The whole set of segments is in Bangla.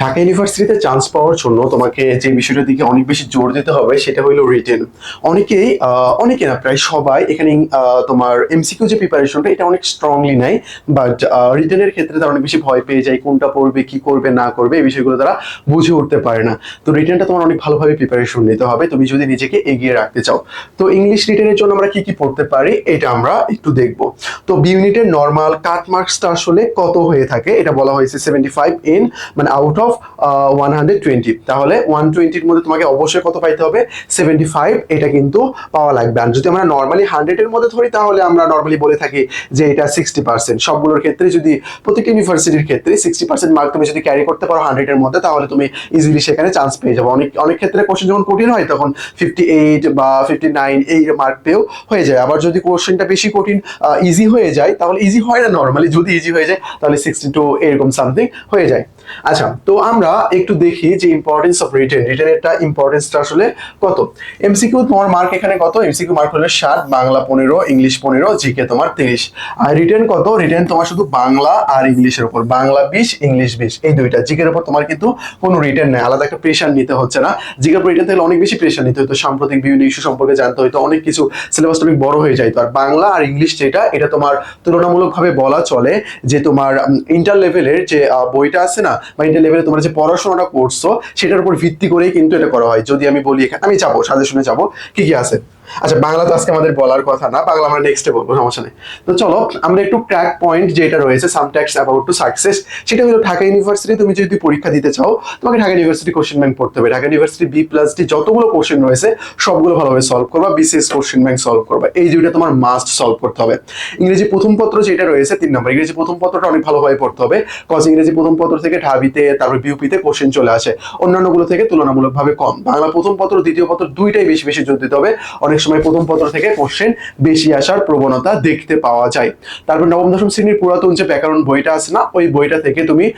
ঢাকা ইউনিভার্সিটিতে চান্স পাওয়ার জন্য তোমাকে যে বিষয়টার দিকে অনেক বেশি জোর দিতে হবে, সেটা হলো রিটেন অনেকেই অনেকে না প্রায় সবাই এখানে তোমার এমসিকিউ যে প্রিপারেশনটা এটা অনেক স্ট্রংলি নেয় বাট রিটেনের ক্ষেত্রে তারা অনেক বেশি ভয় পেয়ে যায়, কোনটা পড়বে, কি করবে, না করবে, এই বিষয়গুলো তারা বুঝে উঠতে পারে না। তো রিটেনটা তোমার অনেক ভালোভাবে প্রিপারেশন নিতে হবে, তুমি যদি নিজেকে এগিয়ে রাখতে চাও। তো ইংলিশ রিটেনের জন্য আমরা কি কি পড়তে পারি, এটা আমরা একটু দেখব। তো বি ইউনিটের নর্মাল কাট মার্কসটা আসলে কত হয়ে থাকে, এটা বলা হয়েছে সেভেন্টি ফাইভ ইন মানে out of one hundred twenty তাহলে ওয়ান টোয়েন্টির মধ্যে তোমাকে অবশ্যই কত পাইতে হবে? সেভেন্টি ফাইভ এটা কিন্তু পাওয়া লাগবে। আর যদি আমরা নর্মালি হান্ড্রেডের মধ্যে ধরি, তাহলে আমরা নর্মালি বলে থাকি যে এটা সিক্সটি পার্সেন্ট সবগুলোর ক্ষেত্রে যদি প্রত্যেকটি ইউনিভার্সিটির ক্ষেত্রে সিক্সটি পার্সেন্ট মার্ক তুমি যদি ক্যারি করতে পারো হান্ড্রেডের মধ্যে, তাহলে তুমি ইজিলি সেখানে চান্স পেয়ে যাবে। অনেক অনেক ক্ষেত্রে কোশ্চেন যখন কঠিন হয়, তখন ফিফটি এইট বা ফিফটি নাইন এই মার্ক পেয়েও হয়ে যায়। আবার যদি কোশ্চেনটা বেশি কঠিন ইজি হয়ে যায়, তাহলে ইজি হয় না নর্মালি যদি ইজি হয়ে যায়, তাহলে সিক্সটি টু এরকম সামথিং হয়ে যায়। আচ্ছা তো আমরা একটু দেখি যে ইম্পর্টেন্স অফ রিটেন রিটেনেরটা ইম্পর্টেন্সটা আসলে কত? এমসিকিউ তোমার মার্ক এখানে কত? এমসিকিউ মার্ক হলো ষাট বাংলা পনেরো, ইংলিশ পনেরো জিকে তোমার তিরিশ। আর রিটেন কত? রিটেন তোমার শুধু বাংলা আর ইংলিশের উপর। বাংলা বিশ, ইংলিশ বিশ, এই দুইটা। জিকের উপর তোমার কিন্তু কোনো রিটেন নেই। আলাদা একটা প্রেশার নিতে হচ্ছে না। জিকের রিটেন থাকলে অনেক বেশি প্রেশার নিতে হতো। সাম্প্রতিক বিভিন্ন ইস্যু সম্পর্কে জানতে হতো। অনেক কিছু সিলেবাস অনেক বড় হয়ে যাইতো। আর বাংলা আর ইংলিশ যেটা, এটা তোমার তুলনামূলকভাবে বলা চলে যে তোমার ইন্টার লেভেলের যে বইটা আছে না বা ইন্টার লেভেলে তোমরা যে পড়াশোনাটা করছ, সেটার উপর ভিত্তি করেই কিন্তু এটা করা হয়। যদি আমি বলি এখানে, আমি যাব সাজেশনে যাব, কি কি আছে? আচ্ছা বাংলা তো আজকে আমাদের বলার কথা না, বাংলা আমরা নেক্সটে বলব, সমস্যা নেই। তো চলো, আমরা একটু ক্র্যাক পয়েন্ট যেটা রয়েছে সামট্যাক্স অ্যাবাউট টু সাকসেস সেটা হলো ঢাকা ইউনিভার্সিটি তুমি যদি পরীক্ষা দিতে চাও, তোমাকে ঢাকা ইউনিভার্সিটি কোশ্চেন ব্যাংক পড়তে হবে। Dhaka university B plus D যতগুলো কোশ্চেন রয়েছে, সবগুলো ভালোভাবে সলভ করবা বিসিএস কোশ্চেন ব্যাংক সলভ করবা। এই দুইটা তোমার মাস্ট সলভ করতে হবে। ইংরেজি প্রথম পত্র যেটা রয়েছে, তিন নম্বর, ইংরেজি প্রথম পত্রটা অনেক ভালোভাবে পড়তে হবে কজ ইংরেজি প্রথম পত্র থেকে ঢাবিতে, তারপর বিউপিতে কোশ্চেন চলে আসে। অন্যান্যগুলো থেকে তুলনামূলকভাবে কম। বাংলা প্রথম পত্র, দ্বিতীয় পত্র, দুইটাই বেশি বেশি জোর দিতে হবে। অনেক সময় প্রথম পত্র থেকে কোশ্চেন বেশি আসার প্রবণতা দেখতে পাওয়া যায়। তারপর নবম, দশম শ্রেণির পুরাতন যে ব্যাকরণ বইটা আছে না, ওই বইটা থেকে তুমি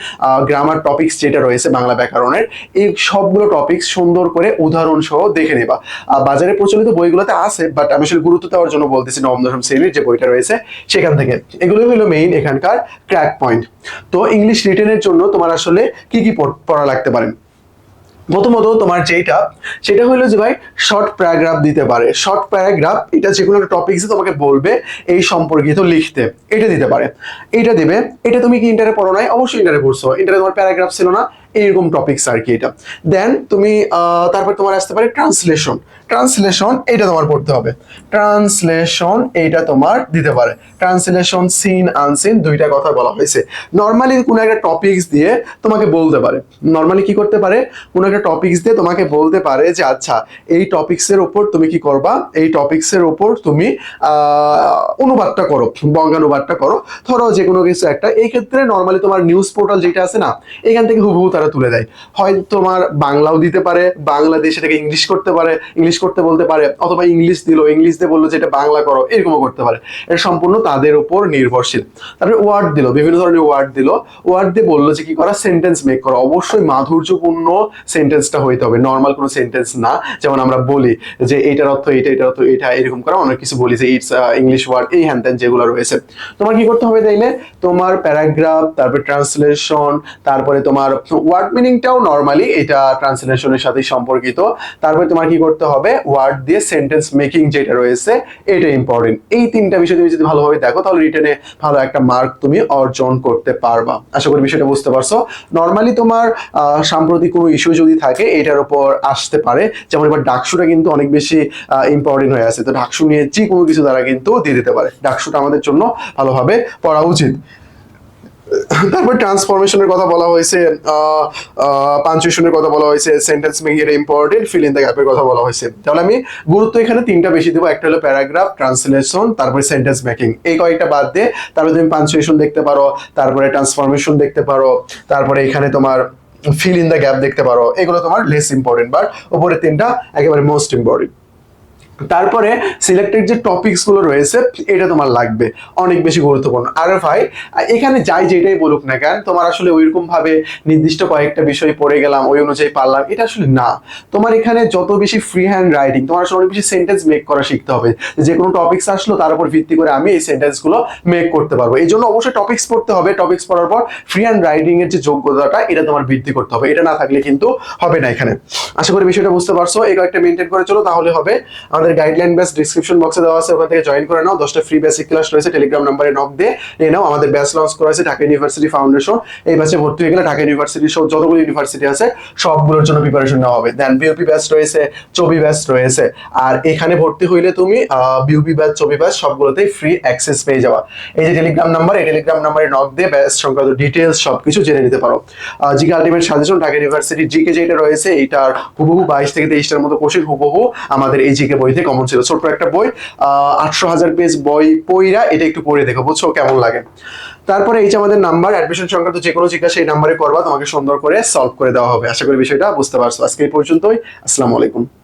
গ্রামার টপিক্স যেটা রয়েছে বাংলা ব্যাকরণের, এই সবগুলো টপিক্স সুন্দর করে উদাহরণ সহ দেখে নেবা। বাজারে প্রচলিত বইগুলোতে আছে বাট আমি আসলে গুরুত্ব দেওয়ার জন্য বলতেছি নবম, দশম শ্রেণির যে বইটা রয়েছে সেখান থেকে। এগুলো হলো মেইন এখানকার ক্র্যাক পয়েন্ট তো ইংলিশ রিটেনের জন্য তোমার আসলে কি কি পড়- লাগতে পারে? প্রথমত তোমার যেটা সেটা হলো যে ভাই শর্ট প্যারাগ্রাফ দিতে পারে। শর্ট প্যারাগ্রাফ এটা যে কোনো একটা টপিক্সে তোমাকে বলবে এই সম্পর্কিত লিখতে। এটা দিতে পারে। এটা দেবে। এটা তুমি কি ইন্টারে পড়ো নাই? অবশ্যই ইন্টারে পড়ছো। ইন্টারে তোমার প্যারাগ্রাফ ছিল না। এইরকম টপিক্স আর কি এটা। দেন তুমি তারপর তোমার আসতে পারে ট্রান্সলেশন ট্রান্সলেশন এটা তোমার পড়তে হবে। ট্রান্সলেশন এইটা তোমার দিতে পারে। ট্রান্সলেশন সিন আনসিন দুইটা কথা বলা হয়েছে। নর্মালি কোনো একটা টপিক্স দিয়ে তোমাকে বলতে পারে। নর্মালি কি করতে পারে? কোনো একটা টপিক্স দিয়ে তোমাকে বলতে পারে যে আচ্ছা এই টপিক্সের ওপর তুমি কি করবা? এই টপিক্সের ওপর তুমি অনুবাদটা করো, বঙ্গানুবাদটা করো। ধরো যে কোনো কিছু একটা। এই ক্ষেত্রে নর্মালি তোমার নিউজ পোর্টাল যেটা আছে না, এখান থেকে হুবহু তারা তুলে দেয়। হয় তোমার বাংলাও দিতে পারে, বাংলাদেশ এটাকে ইংলিশ করতে পারে ইংলিশ করতে বলতে পারে, অথবা ইংলিশ দিল ইংলিশ দিয়ে বলল যে এটা বাংলা করো, এরকমও করতে পারে। এটা সম্পূর্ণ তাদের উপর নির্ভরশীল। তারপরে ওয়ার্ড দিল, বিভিন্ন ধরনের ওয়ার্ড দিল। ওয়ার্ড দিয়ে বলল যে কি করা? সেন্টেন্স মেক করা। অবশ্যই মাধুর্যপূর্ণ সেন্টেন্সটা হইতে হবে। নর্মাল কোনো সেন্টেন্স না। যেমন আমরা বলি যে এইটার অর্থ এটা এটার অর্থ এটা এরকম করা। অনেক কিছু বলি যে ইটস ইংলিশ ওয়ার্ড এই হ্যান ত্যান যেগুলো রয়েছে। তোমার কি করতে হবে তাইলে? তোমার প্যারাগ্রাফ, তারপরে ট্রান্সলেশন তারপরে তোমার ওয়ার্ড মিনিংটাও নর্মালি এটা ট্রান্সলেশনের সাথে সম্পর্কিত। তারপরে তোমার কি করতে হবে? ওয়ার্ড দিয়ে সেন্টেন্স মেকিং যেটা রয়েছে, এটা ইম্পর্টেন্ট এই তিনটা বিষয় তুমি যদি ভালোভাবে দেখো, তাহলে রিটেনে ভালো একটা মার্ক তুমি অর্জন করতে পারবা। আশা করি বিষয়টা বুঝতে পারছ। নর্মালি তোমার সাম্প্রতিক কোনো ইস্যু যদি থাকে, এটার উপর আসতে পারে। যেমন এবার ডাকসুটা কিন্তু অনেক বেশি ইম্পর্টেন্ট হয়ে আছে। তো ডাকসু নিয়ে যে কোনো কিছু দ্বারা কিন্তু দিয়ে দিতে পারে। ডাকসুটা আমাদের জন্য ভালোভাবে পড়া উচিত। তারপর ট্রান্সফরমেশনের কথা বলা হয়েছে পাঞ্চুয়েশনের কথা বলা হয়েছে সেন্টেন্স মেকিং এর ইম্পর্টেন্ট ফিল ইন দ্য গ্যাপের কথা বলা হয়েছে। তাহলে আমি গুরুত্ব এখানে তিনটা বেশি দেবো। একটা হলো প্যারাগ্রাফ ট্রান্সলেশন তারপরে সেন্টেন্স মেকিং এই কয়েকটা বাদ দিয়ে তারপরে তুমি পাঞ্চুয়েশন দেখতে পারো, তারপরে ট্রান্সফরমেশন দেখতে পারো, তারপরে এখানে তোমার ফিল ইন দ্য গ্যাপ দেখতে পারো। এগুলো তোমার লেস ইম্পর্টেন্ট বাট উপরে তিনটা একেবারে মোস্ট ইম্পর্টেন্ট তারপরে সিলেক্টেড যে টপিকসগুলো রয়েছে, এটা তোমার লাগবে। অনেক বেশি গুরুত্বপূর্ণ। আর ভাই, এখানে যাই যেটাই বলুক না কেন, তোমার আসলে ওইরকম ভাবে নির্দিষ্ট কয়েকটা বিষয় পড়ে গেলাম, ওই অনুযায়ী পারলাম, এটা আসলে না। তোমার এখানে যত বেশি ফ্রি হ্যান্ড রাইটিং তোমার আসলে অনেক বেশি সেন্টেন্স মেক করা শিখতে হবে। যে কোনো টপিক্স আসলো, তার উপর ভিত্তি করে আমি এই সেন্টেন্সগুলো মেক করতে পারব। এই জন্য অবশ্যই টপিক্স পড়তে হবে। টপিক্স পড়ার পর ফ্রি হ্যান্ড রাইটিং এর যে যোগ্যতাটা, এটা তোমার বৃদ্ধি করতে হবে। এটা না থাকলে কিন্তু হবে না এখানে। আশা করি বিষয়টা বুঝতে পারছ। এই কয়েকটা মেনটেন করে চলো, তাহলে হবে। আমাদের গাইডলাইন বেস ডিসক্রিপশন বক্সে দেওয়া আছে, ওখান থেকে জয়েন করে নাও। দশটা ফ্রি বেসিক ক্লাস রয়েছে টেলিগ্রাম নাম্বারে নক দিয়ে নিয়ে নাও। আমাদের ব্যাচ লঞ্চ করা হয়েছে ঢাকা ইউনিভার্সিটি ফাউন্ডেশন এই ব্যাচে ভর্তি হয়ে গেলে ঢাকা ইউনিভার্সিটি সব যতগুলো ইউনিভার্সিটি আছে, সবগুলোর জন্য প্রিপারেশন নেওয়া হবে। দেন বিওপি ব্যাচ রয়েছে চবি ব্যাচ রয়েছে। আর এখানে ভর্তি হইলে তুমি বিউপি ব্যাচ চবি ব্যাচ সবগুলোতেই ফ্রি অ্যাক্সেস পেয়ে যাওয়া এই যে টেলিগ্রাম নাম্বার এই টেলিগ্রাম নাম্বারে নক দিয়ে ব্যাচ সংক্রান্ত ডিটেলস সবকিছু জেনে নিতে পারো। GK ultimate suggestion Dhaka university GK যেটা রয়েছে, এইটার হুবহু বাইশ থেকে তেইশটার মতো কোশ্চেন হুবহু আমাদের এই জিকে বইতে কমন ছিল। ছোট্ট একটা বই আটশো হাজার পেজ বই পইরা এটা একটু পড়ে দেখো, বুঝছ? কেমন লাগে? তারপরে এই যে আমাদের নাম্বার অ্যাডমিশন সংক্রান্ত যে কোনো জিজ্ঞাসা এই নাম্বারে করবা, তোমাকে সুন্দর করে সলভ করে দেওয়া হবে। আশা করি বিষয়টা বুঝতে পারছ। আজকে এই পর্যন্তই। আসসালামু আলাইকুম।